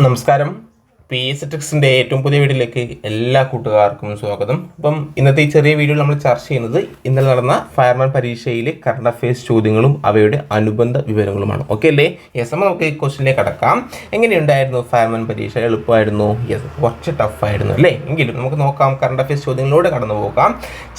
നമസ്കാരം. P S ടെക്സിന്റെ ഏറ്റവും പുതിയ വീഡിയോയിലേക്ക് എല്ലാ കൂട്ടുകാർക്കും സ്വാഗതം. അപ്പം ഇന്നത്തെ ഈ ചെറിയ വീഡിയോ നമ്മൾ ചർച്ച ചെയ്യുന്നത് ഇന്നലെ നടന്ന ഫയർമാൻ പരീക്ഷയിലെ കറണ്ട് അഫയേഴ്സ് ചോദ്യങ്ങളും അവയുടെ അനുബന്ധ വിവരങ്ങളുമാണ്. ഓക്കെ അല്ലേ? യെസ് അപ്പോൾ നമുക്ക് ഈ ക്വസ്റ്റിനെ കടക്കാം എങ്ങനെയുണ്ടായിരുന്നു ഫയർമാൻ പരീക്ഷ? എളുപ്പമായിരുന്നു? യെസ് കുറച്ച് ടഫായിരുന്നു അല്ലേ? എങ്കിലും നമുക്ക് നോക്കാം കറണ്ട് അഫയേഴ്സ് ചോദ്യങ്ങളിലൂടെ കടന്നു പോകാം.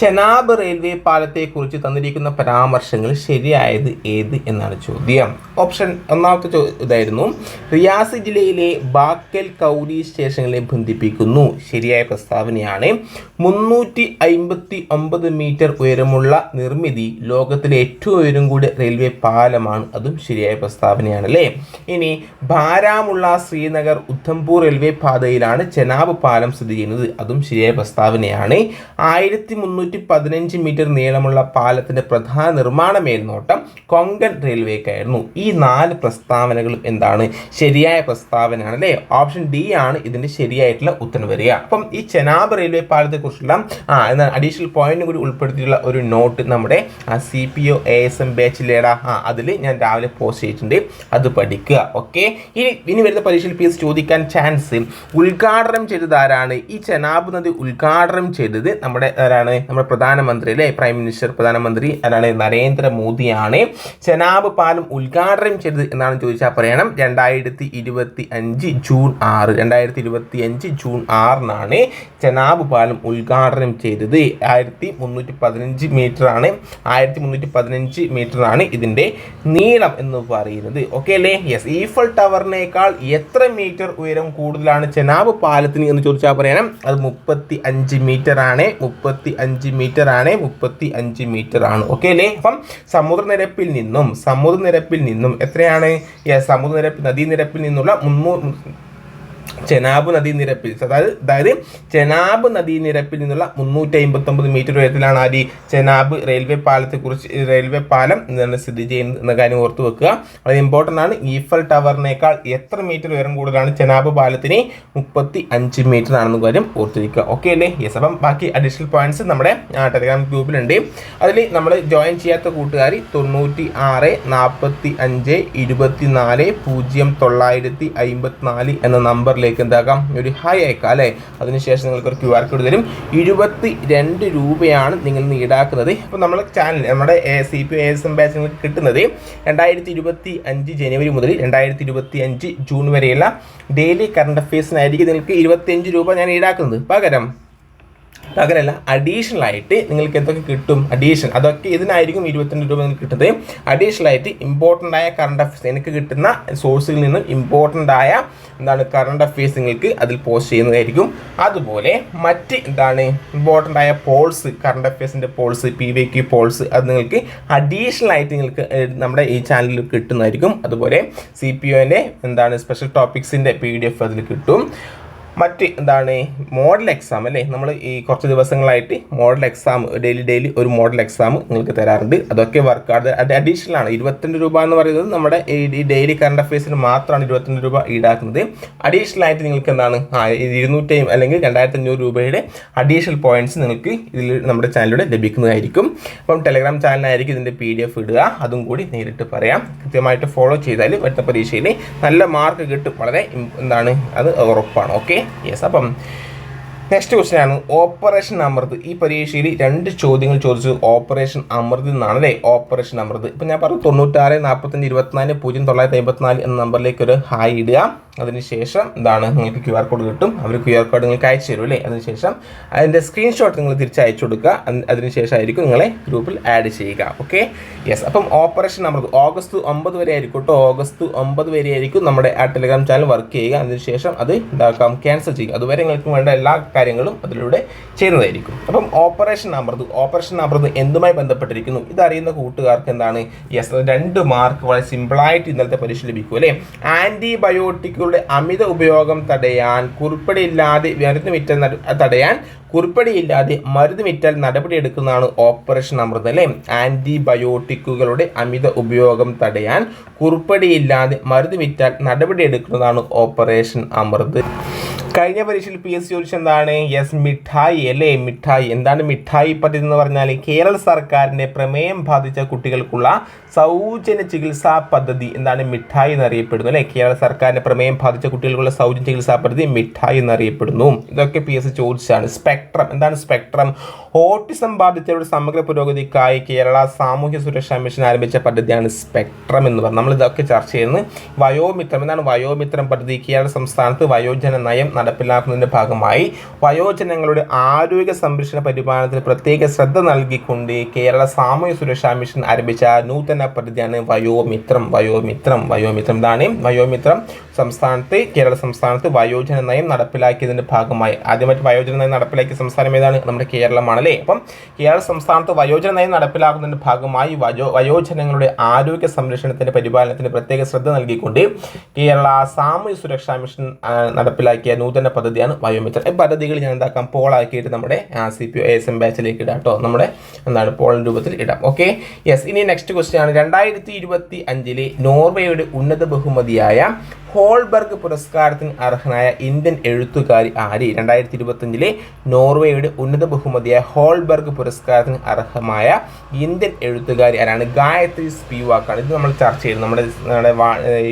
ചെനാബ് റെയിൽവേ പാലത്തെക്കുറിച്ച് തന്നിരിക്കുന്ന പരാമർശങ്ങൾ ശരിയായത് ഏത് എന്നാണ് ചോദ്യം. ഓപ്ഷൻ ഒന്നാമത്തെ ഇതായിരുന്നു. റിയാസി ജില്ലയിലെ ബാക്കൽ കൗരി സ്റ്റേഷനുകളെ ബന്ധിപ്പിക്കുന്നു. ശരിയായ പ്രസ്താവനയാണ്. മുന്നൂറ്റി അമ്പത്തി ഒമ്പത് മീറ്റർ ഉയരമുള്ള നിർമ്മിതി ലോകത്തിലെ ഏറ്റവും ഉയരം കൂടിയ റെയിൽവേ പാലമാണ്. അതും ശരിയായ പ്രസ്താവനയാണ് അല്ലേ ഇനി ബാരാമുള്ള ശ്രീനഗർ ഉദ്ധംപൂർ റെയിൽവേ പാതയിലാണ് ചെനാബ് പാലം സ്ഥിതി ചെയ്യുന്നത്. അതും ശരിയായ പ്രസ്താവനയാണ്. ആയിരത്തി മുന്നൂറ്റി പതിനഞ്ച് മീറ്റർ നീളമുള്ള പാലത്തിന്റെ പ്രധാന നിർമ്മാണ മേൽനോട്ടം കൊങ്കൺ റെയിൽവേക്കായിരുന്നു. ഈ നാല് പ്രസ്താവനകളും എന്താണ്? ശരിയായ പ്രസ്താവനയാണ് അല്ലേ ഓപ്ഷൻ ഡി ആണ്. ഇതിന്റെ ശരിയായിട്ടുള്ള ഉത്തരം വരിക. അപ്പം ഈ ചെനാബ് റെയിൽവേ പാലത്തെ കുറിച്ചുള്ള ആ എന്നാൽ അഡീഷണൽ പോയിന്റ് കൂടി ഉൾപ്പെടുത്തിയിട്ടുള്ള ഒരു നോട്ട് നമ്മുടെ C P O A S M ബാച്ചിലേടാ ആ അതിൽ ഞാൻ രാവിലെ പോസ്റ്റ് ചെയ്തിട്ടുണ്ട്. അത് പഠിക്കുക ഓക്കെ ഇനി ഇനി വരുന്ന പരീക്ഷയിൽ പി എസ് ചോദിക്കാൻ ചാൻസ് ഉദ്ഘാടനം ചെയ്തത് ആരാണ്? ഈ ചെനാബ് നദി ഉദ്ഘാടനം ചെയ്തത് നമ്മുടെ ആരാണ്? നമ്മുടെ പ്രധാനമന്ത്രി അല്ലേ? പ്രൈം മിനിസ്റ്റർ പ്രധാനമന്ത്രി ആരാണ്? നരേന്ദ്രമോദിയാണ്. ചെനാബ് പാലം ഉദ്ഘാടനം ചെയ്തത് എന്നാണ് ചോദിച്ചാൽ പറയണം. രണ്ടായിരത്തി ഇരുപത്തി അഞ്ച് ജൂൺ ആറ് രണ്ടായിരത്തി ഇരുപത്തി അഞ്ച് ജൂൺ ആറിനാണ് ചെനാബ് പാലം ഉദ്ഘാടനം ചെയ്തത്. ആയിരത്തി മുന്നൂറ്റി പതിനഞ്ച് മീറ്റർ ആണ്. ആയിരത്തി മുന്നൂറ്റി പതിനഞ്ച് മീറ്റർ ആണ് ഇതിന്റെ നീളം എന്ന് പറയുന്നത്. ഓക്കെ അല്ലേ? യെസ് ഈഫൽ ടവറിനേക്കാൾ എത്ര മീറ്റർ ഉയരം കൂടുതലാണ് ചെനാബ് പാലത്തിന് എന്ന് ചോദിച്ചാൽ പറയണം. അത് മുപ്പത്തി അഞ്ച് മീറ്റർ ആണ്. മുപ്പത്തി അഞ്ച് മീറ്റർ ആണ്. മുപ്പത്തി അഞ്ച് മീറ്റർ ആണ്. ഓക്കെ അല്ലേ? അപ്പം സമുദ്രനിരപ്പിൽ നിന്നും സമുദ്രനിരപ്പിൽ നിന്നും എത്രയാണ്? സമുദ്രനിരപ്പ് നദീനിരപ്പിൽ നിന്നുള്ള മുന്നൂറ് ചെനാബ് നദീനിരപ്പിൽ. അതായത് അതായത് ചെനാബ് നദീനിരപ്പിൽ നിന്നുള്ള മുന്നൂറ്റി അമ്പത്തി ഒമ്പത് മീറ്റർ ഉയരത്തിലാണ് ആദ്യ ചെനാബ് റെയിൽവേ പാലത്തെ കുറിച്ച് റെയിൽവേ പാലം എന്താണ് സ്ഥിതി ചെയ്യുന്നത് എന്ന കാര്യം ഓർത്ത് വെക്കുക. വളരെ ഇമ്പോർട്ടന്റ് ആണ്. ഈഫൽ ടവറിനേക്കാൾ എത്ര മീറ്റർ ഉയരം കൂടുതലാണ് ചെനാബ് പാലത്തിന്? മുപ്പത്തി അഞ്ച് മീറ്റർ ആണെന്ന കാര്യം ഓർത്തിരിക്കുക. ഓക്കെ അല്ലേ? യെസ് അപ്പം ബാക്കി അഡീഷണൽ പോയിന്റ്സ് നമ്മുടെ ടെലിഗ്രാം ഗ്രൂപ്പിലുണ്ട് അതിൽ നമ്മൾ ജോയിൻ ചെയ്യാത്ത കൂട്ടുകാർ തൊണ്ണൂറ്റി ആറ് നാൽപ്പത്തി അഞ്ച് ഇരുപത്തി നാല് പൂജ്യം തൊള്ളായിരത്തി അമ്പത്തിനാല് എന്ന നമ്പറിലേക്ക് എന്താക്കാം ഒരു ഹൈ അയക്കാം അല്ലേ? അതിനുശേഷം നിങ്ങൾക്ക് ഒരു ക്യു ആർ കോഡ് തരും. ഇരുപത്തി രണ്ട് രൂപയാണ് നിങ്ങൾ ഈടാക്കുന്നത്. അപ്പോൾ നമ്മൾ ചാനൽ നമ്മുടെ C P S M batch നിങ്ങൾക്ക് കിട്ടുന്നത് രണ്ടായിരത്തി ഇരുപത്തി അഞ്ച് ജനുവരി മുതൽ രണ്ടായിരത്തി ഇരുപത്തി അഞ്ച് ജൂൺ വരെയുള്ള ഡെയിലി കറണ്ട് അഫയേഴ്സിനായിരിക്കും നിങ്ങൾക്ക് ഇരുപത്തിയഞ്ച് രൂപ ഞാൻ ഈടാക്കുന്നത്. പകരം പകരമല്ല അഡീഷണൽ ആയിട്ട് നിങ്ങൾക്ക് എന്തൊക്കെ കിട്ടും? അഡീഷൻ അതൊക്കെ ഇതിനായിരിക്കും ഇരുപത്തിരണ്ട് രൂപ നിങ്ങൾക്ക് കിട്ടുന്നത്. അഡീഷണൽ ആയിട്ട് ഇമ്പോർട്ടന്റ് ആയ കറണ്ട് അഫയേഴ്സ് എനിക്ക് കിട്ടുന്ന സോഴ്സിൽ നിന്നും ഇമ്പോർട്ടന്റ് ആയ എന്താണ് കറണ്ട് അഫയേഴ്സ് നിങ്ങൾക്ക് അതിൽ പോസ്റ്റ് ചെയ്യുന്നതായിരിക്കും. അതുപോലെ മറ്റ് എന്താണ് ഇമ്പോർട്ടന്റ് ആയ polls current അഫയേഴ്സിന്റെ polls P V Q polls അത് നിങ്ങൾക്ക് അഡീഷണൽ ആയിട്ട് നിങ്ങൾക്ക് നമ്മുടെ ഈ ചാനലിൽ കിട്ടുന്നതായിരിക്കും. അതുപോലെ സി പി ഒന്റെ എന്താണ് സ്പെഷ്യൽ ടോപ്പിക്സിന്റെ പി ഡി എഫ് അതിൽ കിട്ടും. മറ്റ് എന്താണ് മോഡൽ എക്സാം അല്ലേ? നമ്മൾ ഈ കുറച്ച് ദിവസങ്ങളായിട്ട് മോഡൽ എക്സാം ഡെയിലി ഡെയിലി ഒരു മോഡൽ എക്സാം നിങ്ങൾക്ക് തരാറുണ്ട്. അതൊക്കെ വർക്ക് അത് അത് അഡീഷണൽ ആണ്. ഇരുപത്തിരണ്ട് രൂപ എന്ന് പറയുന്നത് നമ്മുടെ ഈ ഡെയിലി കറണ്ട് അഫയേഴ്സിന് മാത്രമാണ് ഇരുപത്തിരണ്ട് രൂപ ഈടാക്കുന്നത്. അഡീഷണൽ ആയിട്ട് നിങ്ങൾക്ക് എന്താണ് ആ ഇരുന്നൂറ്റി അല്ലെങ്കിൽ രണ്ടായിരത്തി അഞ്ഞൂറ് രൂപയുടെ അഡീഷണൽ പോയിന്റ്സ് നിങ്ങൾക്ക് ഇതിൽ നമ്മുടെ ചാനലിലൂടെ ലഭിക്കുന്നതായിരിക്കും. അപ്പം ടെലഗ്രാം ചാനലായിരിക്കും ഇതിന്റെ പി ഡി എഫ് ഇടുക. അതും കൂടി നേരിട്ട് പറയാം. കൃത്യമായിട്ട് ഫോളോ ചെയ്താൽ വരുന്ന പരീക്ഷയിൽ നല്ല മാർക്ക് കിട്ടും. വളരെ എന്താണ് അത് ഉറപ്പാണ്. ഓക്കെ യെസ് അപ്പം നെക്സ്റ്റ് ക്വസ്റ്റ്യൻ ആണ്. ഓപ്പറേഷൻ അമൃത് ഈ പരീക്ഷയിൽ രണ്ട് ചോദ്യങ്ങൾ ചോദിച്ചത് ഓപ്പറേഷൻ അമൃത് എന്നാണ് അല്ലേ? ഓപ്പറേഷൻ അമൃത് ഇപ്പം ഞാൻ പറഞ്ഞു തൊണ്ണൂറ്റാറ് നാൽപ്പത്തഞ്ച് ഇരുപത്തിനാല് പൂജ്യം തൊള്ളായിരത്തി അമ്പത്തിനാല് എന്ന നമ്പറിലേക്ക് ഒരു ഹായ് ഇടുക. അതിനുശേഷം എന്താണ് നിങ്ങൾക്ക് ക്യു ആർ കോഡ് കിട്ടും. അവർ ക്യു ആർ കോഡ് നിങ്ങൾക്ക് അയച്ചു തരും അല്ലേ? അതിനുശേഷം അതിന്റെ സ്ക്രീൻഷോട്ട് നിങ്ങൾ തിരിച്ച് അയച്ചു കൊടുക്കുക. അതി- അതിനുശേഷം ആയിരിക്കും നിങ്ങളെ ഗ്രൂപ്പിൽ ആഡ് ചെയ്യുക. ഓക്കെ യെസ് അപ്പം ഓപ്പറേഷൻ നമ്പർ ഓഗസ്റ്റ് ഒമ്പത് വരെ ആയിരിക്കും കേട്ടോ. ഓഗസ്റ്റ് ഒമ്പത് വരെ ആയിരിക്കും നമ്മുടെ ആ ടെലിഗ്രാം ചാനൽ വർക്ക് ചെയ്യുക. അതിനുശേഷം അത് ഇതാക്കാം ക്യാൻസൽ ചെയ്യുക. അതുവരെ നിങ്ങൾക്ക് വേണ്ട എല്ലാ കാര്യങ്ങളും അതിലൂടെ ചെയ്യുന്നതായിരിക്കും. അപ്പം ഓപ്പറേഷൻ നമ്പർ ഓപ്പറേഷൻ നമ്പർ എന്തുമായി ബന്ധപ്പെട്ടിരിക്കുന്നു? ഇതറിയുന്ന കൂട്ടുകാർക്ക് എന്താണ്? യെസ് രണ്ട് മാർക്ക് വളരെ സിമ്പിളായിട്ട് ഇന്നലത്തെ പരീക്ഷ ലഭിക്കും അല്ലേ? ആന്റിബയോട്ടിക്കുകളുടെ അമിത ഉപയോഗം തടയാൻ കുറിപ്പടിയില്ലാതെ മരുന്ന് വിറ്റൽ തടയാൻ കുറിപ്പടിയില്ലാതെ മരുന്ന് വിറ്റൽ നടപടിയെടുക്കുന്നതാണ് ഓപ്പറേഷൻ അമൃത് അല്ലേ? ആന്റിബയോട്ടിക്കുകളുടെ അമിത ഉപയോഗം തടയാൻ കുറിപ്പടിയില്ലാതെ മരുന്ന് വിറ്റാൽ നടപടിയെടുക്കുന്നതാണ് ഓപ്പറേഷൻ അമൃത്. കഴിഞ്ഞ പരീക്ഷയിൽ പി എസ് ചോദിച്ചത് എന്താണ്? യെസ് മിഠായി അല്ലേ? മിഠായി. എന്താണ് മിഠായി പദ്ധതി എന്ന് പറഞ്ഞാൽ കേരള സർക്കാരിന്റെ പ്രമേയം ബാധിച്ച കുട്ടികൾക്കുള്ള സൗജന്യ ചികിത്സാ പദ്ധതി എന്താണ് മിഠായി എന്നറിയപ്പെടുന്നു അല്ലേ? കേരള സർക്കാരിന്റെ പ്രമേയം ബാധിച്ച കുട്ടികൾക്കുള്ള സൗജന്യ ചികിത്സാ പദ്ധതി മിഠായി എന്നറിയപ്പെടുന്നു. ഇതൊക്കെ പി എസ് ചോദിച്ചാണ് സ്പെക്ട്രം. എന്താണ് സ്പെക്ട്രം? ഓട്ടിസം ബാധിച്ചവരുടെ സമഗ്ര പുരോഗതിക്കായി കേരള സാമൂഹ്യ സുരക്ഷാ മിഷൻ ആരംഭിച്ച പദ്ധതിയാണ് സ്പെക്ട്രം എന്ന് പറഞ്ഞു നമ്മൾ ഇതൊക്കെ ചർച്ച ചെയ്യുന്നത് വയോമിത്രം. എന്താണ് വയോമിത്രം പദ്ധതി? കേരള സംസ്ഥാനത്ത് വയോജന നയം നടപ്പിലാക്കുന്നതിന്റെ ഭാഗമായി വയോജനങ്ങളുടെ ആരോഗ്യ സംരക്ഷണ പരിപാലനത്തിൽ പ്രത്യേക ശ്രദ്ധ നൽകിക്കൊണ്ട് കേരള സാമൂഹ്യ സുരക്ഷാ മിഷൻ ആരംഭിച്ച നൂതന പദ്ധതിയാണ് വയോമിത്രം വയോമിത്രം വയോമിത്രം. ഇതാണ് വയോമിത്രം സംസ്ഥാനത്ത് കേരള സംസ്ഥാനത്ത് വയോജന നയം നടപ്പിലാക്കിയതിന്റെ ഭാഗമായി. ആദ്യമായിട്ട് വയോജന നയം നടപ്പിലാക്കിയ സംസ്ഥാനം ഏതാണ്? നമ്മുടെ കേരളമാണ് അല്ലേ അപ്പം കേരള സംസ്ഥാനത്ത് വയോജന നയം നടപ്പിലാക്കുന്നതിന്റെ ഭാഗമായി വയോ വയോജനങ്ങളുടെ ആരോഗ്യ സംരക്ഷണത്തിന്റെ പരിപാലനത്തിന് പ്രത്യേക ശ്രദ്ധ നൽകിക്കൊണ്ട് കേരള സാമൂഹ്യ സുരക്ഷാ മിഷൻ നടപ്പിലാക്കിയ നൂതന പദ്ധതിയാണ് വയോമിത്രം ഈ പദ്ധതികൾ ഞാൻ എന്താക്കാം? പോളാക്കിയിട്ട് നമ്മുടെ C P O S M ബാച്ചിലേക്ക് ഇടാം കേട്ടോ നമ്മുടെ എന്താണ് പോൾ രൂപത്തിൽ ഇടാം. ഓക്കെ യെസ് ഇനി നെക്സ്റ്റ് ക്വസ്റ്റ്യൻ ആണ്. രണ്ടായിരത്തി ഇരുപത്തി അഞ്ചിലെ നോർവേയുടെ ഉന്നത ബഹുമതിയായ ഹോൾബർഗ് പുരസ്കാരത്തിന് അർഹനായ ഇന്ത്യൻ എഴുത്തുകാരി ആര്? രണ്ടായിരത്തി ഇരുപത്തഞ്ചിലെ നോർവേയുടെ ഉന്നത ബഹുമതിയായ ഹോൾബർഗ് പുരസ്കാരത്തിന് അർഹമായ ഇന്ത്യൻ എഴുത്തുകാരി ആരാണ്? ഗായത്രി സ്പിവാക്കാണ്. ഇത് നമ്മൾ ചർച്ച ചെയ്തു. നമ്മുടെ നമ്മുടെ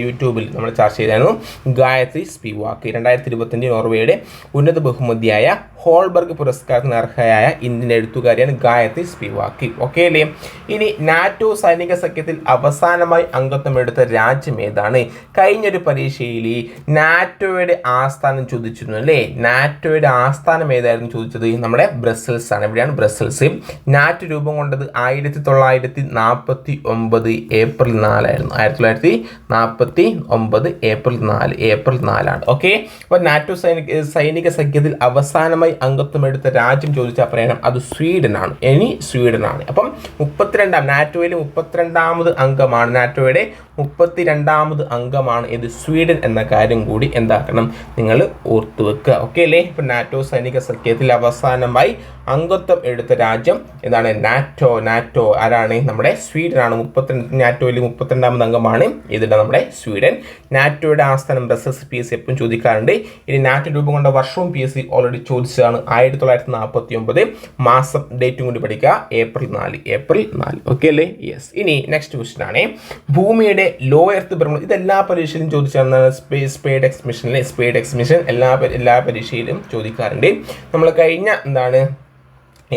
യൂട്യൂബിൽ നമ്മൾ ചർച്ച ചെയ്തായിരുന്നു ഗായത്രി സ്പിവാക്ക്. രണ്ടായിരത്തി ഇരുപത്തഞ്ച് നോർവേയുടെ ഉന്നത ബഹുമതിയായ ഹോൾബർഗ് പുരസ്കാരത്തിന് അർഹയായ ഇന്ത്യൻ എഴുത്തുകാരിയാണ് ഗായത്രി സ്പിവാക്കി. ഓക്കെ അല്ലേ? ഇനി നാറ്റോ സൈനിക സഖ്യത്തിൽ അവസാനമായി അംഗത്വം എടുത്ത രാജ്യം ഏതാണ്? കഴിഞ്ഞൊരു പരീക്ഷയിൽ നാറ്റോയുടെ ആസ്ഥാനം ചോദിച്ചിരുന്നു അല്ലേ? നാറ്റോയുടെ ആസ്ഥാനം ഏതായിരുന്നു ചോദിച്ചത്? നമ്മുടെ ബ്രസൽസ് ആണ്. എവിടെയാണ് ബ്രസൽസ്? നാറ്റോ രൂപം കൊണ്ടത് ആയിരത്തി തൊള്ളായിരത്തി നാൽപ്പത്തി ഒമ്പത് ഏപ്രിൽ നാലായിരുന്നു. ആയിരത്തി തൊള്ളായിരത്തി നാൽപ്പത്തി ഒമ്പത് ഏപ്രിൽ നാല്. ഏപ്രിൽ നാലാണ്. ഓക്കെ അപ്പോൾ നാറ്റോ സൈനിക സൈനിക സഖ്യത്തിൽ അവസാനമായി അംഗത്വം എടുത്ത രാജ്യം ചോദിച്ചാൽ പറയണം അത് സ്വീഡനാണ്. ഇനി സ്വീഡനാണ്. അപ്പം മുപ്പത്തിരണ്ടാം നാറ്റോയിലെ മുപ്പത്തിരണ്ടാമത് അംഗമാണ്. നാറ്റോയുടെ മുപ്പത്തിരണ്ടാമത് അംഗമാണ് ഇത് സ്വീഡൻ എന്ന കാര്യം കൂടി എന്താക്കണം നിങ്ങൾ ഓർത്തു വെക്കുക. ഓക്കെ അല്ലേ? ഇപ്പം നാറ്റോ സൈനിക സഖ്യത്തിൽ അവസാനമായി അംഗത്വം എടുത്ത രാജ്യം എന്താണ് നാറ്റോ. നാറ്റോ ആരാണ്? നമ്മുടെ സ്വീഡനാണ്. മുപ്പത്തിരണ്ട് നാറ്റോയിൽ മുപ്പത്തിരണ്ടാമത് അംഗമാണ്. ഇതിന്റെ നമ്മുടെ സ്വീഡൻ. നാറ്റോയുടെ ആസ്ഥാനം ബ്രസൽസ് പി എസ് സി എപ്പോഴും ചോദിക്കാറുണ്ട്. ഇനി നാറ്റോ രൂപം കൊണ്ട വർഷവും പി എസ് സി ഓൾറെഡി ചോദിച്ചതാണ്. ആയിരത്തി തൊള്ളായിരത്തി നാൽപ്പത്തി ഒമ്പത് മാസം ഡേറ്റും കൂടി പഠിക്കുക. ഏപ്രിൽ നാല്. ഏപ്രിൽ നാല്. ഓക്കെ അല്ലേ? യെസ് ഇനി നെക്സ്റ്റ് ക്വസ്റ്റൻ ആണ്. ഭൂമിയുടെ ലോ എർത്ത് ഭ്രമണം ഇതെല്ലാ പരീക്ഷയിലും ചോദിച്ചാണ് സ്പേസ് സ്പേഡ് എക്സ്മിഷനിലെ സ്പേഡ് എക്സ്മിഷൻ എല്ലാ എല്ലാ പരീക്ഷയിലും ചോദിക്കാറുണ്ട്. നമ്മൾ കഴിഞ്ഞ എന്താണ്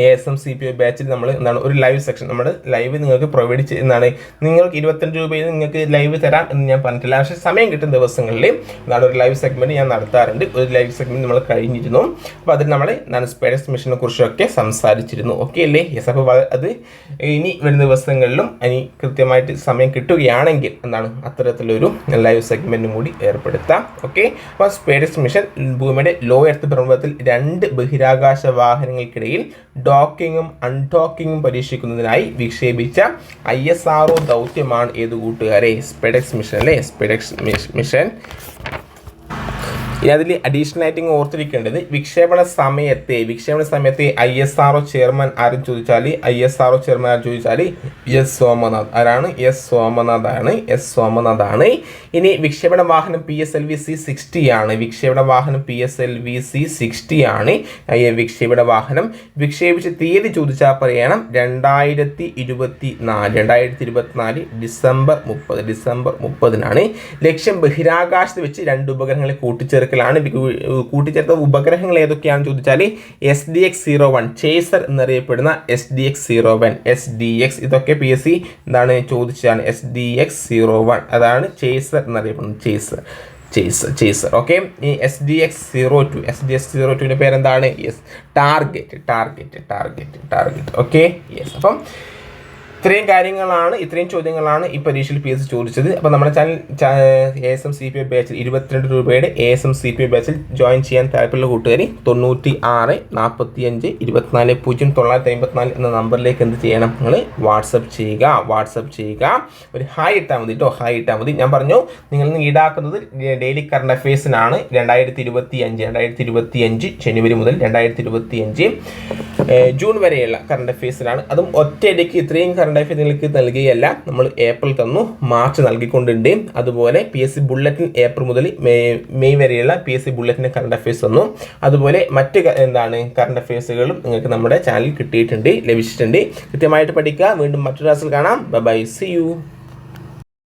A S M C P O ബാച്ചിൽ നമ്മൾ എന്താണ് ഒരു ലൈവ് സെക്ഷൻ നമ്മുടെ ലൈവ് നിങ്ങൾക്ക് പ്രൊവൈഡ് ചെയ്യുന്നതാണ് നിങ്ങൾക്ക് ഇരുപത്തഞ്ച് രൂപയിൽ നിങ്ങൾക്ക് ലൈവ് തരാം എന്ന് ഞാൻ പറഞ്ഞിട്ടില്ല. പക്ഷേ സമയം കിട്ടുന്ന ദിവസങ്ങളിൽ എന്താണ് ഒരു ലൈവ് സെഗ്മെന്റ് ഞാൻ നടത്താറുണ്ട്. ഒരു ലൈവ് സെഗ്മെന്റ് നമ്മൾ കഴിഞ്ഞിരുന്നു. അപ്പോൾ അതിൽ നമ്മൾ എന്താണ് സ്പേഡസ് മിഷനെ കുറിച്ചൊക്കെ സംസാരിച്ചിരുന്നു. ഓക്കെ അല്ലേ? യെസ് അപ്പോൾ അത് ഇനി വരുന്ന ദിവസങ്ങളിലും ഇനി കൃത്യമായിട്ട് സമയം കിട്ടുകയാണെങ്കിൽ എന്താണ് അത്തരത്തിലൊരു ലൈവ് സെഗ്മെന്റും കൂടി ഏർപ്പെടുത്താം. ഓക്കെ അപ്പോൾ സ്പേഡസ് മിഷൻ ഭൂമിയുടെ ലോ എർത്ത് പ്രമുഖത്തിൽ രണ്ട് ബഹിരാകാശ വാഹനങ്ങൾക്കിടയിൽ ഡോക്കിങ്ങും അൺഡോക്കിങ്ങും പരീക്ഷിക്കുന്നതിനായി വിക്ഷേപിച്ച ഐ എസ് ആർ ഒ ദൗത്യമാണ് ഏത് കൂട്ടുകാരെ? സ്പെഡെക്സ് മിഷൻ അല്ലേ? സ്പെഡെക്സ് മിഷൻ ഇനി അതിൽ അഡീഷണൽ ആയിട്ട് ഇങ്ങ് ഓർത്തിരിക്കേണ്ടത് വിക്ഷേപണ സമയത്തെ വിക്ഷേപണ സമയത്തെ I S R O chairman ആരും ചോദിച്ചാൽ I S R O chairman ആരും ചോദിച്ചാൽ എസ് സോമനാഥ്. ആരാണ്? എസ് സോമനാഥ് ആണ്. എസ് സോമനാഥ് ആണ്. ഇനി വിക്ഷേപണ വാഹനം P S L V C sixty ആണ്. വിക്ഷേപണ വാഹനം P S L V C sixty ആണ്. വിക്ഷേപണ വാഹനം വിക്ഷേപിച്ച തീയതി ചോദിച്ചാൽ പറയണം രണ്ടായിരത്തി ഇരുപത്തി നാല് രണ്ടായിരത്തി ഇരുപത്തിനാല് ഡിസംബർ മുപ്പത്. ഡിസംബർ മുപ്പതിനാണ് ലക്ഷ്യം ബഹിരാകാശത്ത് വെച്ച് രണ്ട് ഉപഗ്രഹങ്ങളെ കൂട്ടിച്ചേർക്കലാണ് വി- കൂട്ടിച്ചേർത്ത ഉപഗ്രഹങ്ങൾ ഏതൊക്കെയാണെന്ന് ചോദിച്ചാൽ S D X zero one chaser എന്നറിയപ്പെടുന്ന S D X zero one S D X ഇതൊക്കെ പി എസ് സി എന്താണ് ചോദിച്ചതാണ്. S D X zero one അതാണ് ചേസർ എന്നറിയപ്പെടുന്നത്. ചേസർ ചേസർ ചേസർ ഓക്കെ ഈ S D X zero two S D X zero ടുവിന്റെ പേരെന്താണ്? Yes target target target target okay yes അപ്പം ഇത്രയും കാര്യങ്ങളാണ് ഇത്രയും ചോദ്യങ്ങളാണ് ഈ പരീക്ഷയിൽ പി എസ് ചോദിച്ചത്. അപ്പോൾ നമ്മുടെ channel A S M C P I ബാച്ചിൽ ഇരുപത്തിരണ്ട് രൂപയുടെ A S M C P I ബാച്ചിൽ ജോയിൻ ചെയ്യാൻ താല്പര്യമുള്ള കൂട്ടുകാരി തൊണ്ണൂറ്റി ആറ് നാൽപ്പത്തി അഞ്ച് ഇരുപത്തിനാല് പൂജ്യം തൊള്ളായിരത്തി അമ്പത്തിനാല് എന്ന നമ്പറിലേക്ക് എന്ത് ചെയ്യണം? നിങ്ങൾ വാട്സപ്പ് ചെയ്യുക വാട്സപ്പ് ചെയ്യുക. ഒരു ഹായ് ഇട്ടാൽ മതി കേട്ടോ ഹായ് ഇട്ടാൽ മതി. ഞാൻ പറഞ്ഞു നിങ്ങൾ ഈടാക്കുന്നത് ഡെയിലി കറണ്ട് അഫയേഴ്സിനാണ് രണ്ടായിരത്തി ഇരുപത്തി അഞ്ച് രണ്ടായിരത്തി ഇരുപത്തി അഞ്ച് ജനുവരി മുതൽ രണ്ടായിരത്തി ഇരുപത്തി അഞ്ച് ജൂൺ വരെയുള്ള കറണ്ട് അഫയേഴ്സിനാണ് അതും ഒറ്റയടിക്ക് ഇത്രയും കറണ്ട് അഫയർ നിങ്ങൾക്ക് നൽകുകയല്ല നമ്മൾ ഏപ്രിൽ തന്നു. മാർച്ച് നൽകിക്കൊണ്ടുണ്ട്. അതുപോലെ P S C bulletin April മുതൽ മെയ് മെയ് വരെയുള്ള പി എസ് സി ബുള്ളറ്റിന്റെ കറണ്ട് അഫയേഴ്സ് തന്നു. അതുപോലെ മറ്റ് എന്താണ് കറണ്ട് അഫയേഴ്സുകളും നിങ്ങൾക്ക് നമ്മുടെ ചാനലിൽ കിട്ടിയിട്ടുണ്ട് ലഭിച്ചിട്ടുണ്ട്. കൃത്യമായിട്ട് പഠിക്കുക. വീണ്ടും മറ്റൊരു ക്ലാസ്സിൽ കാണാം. By C U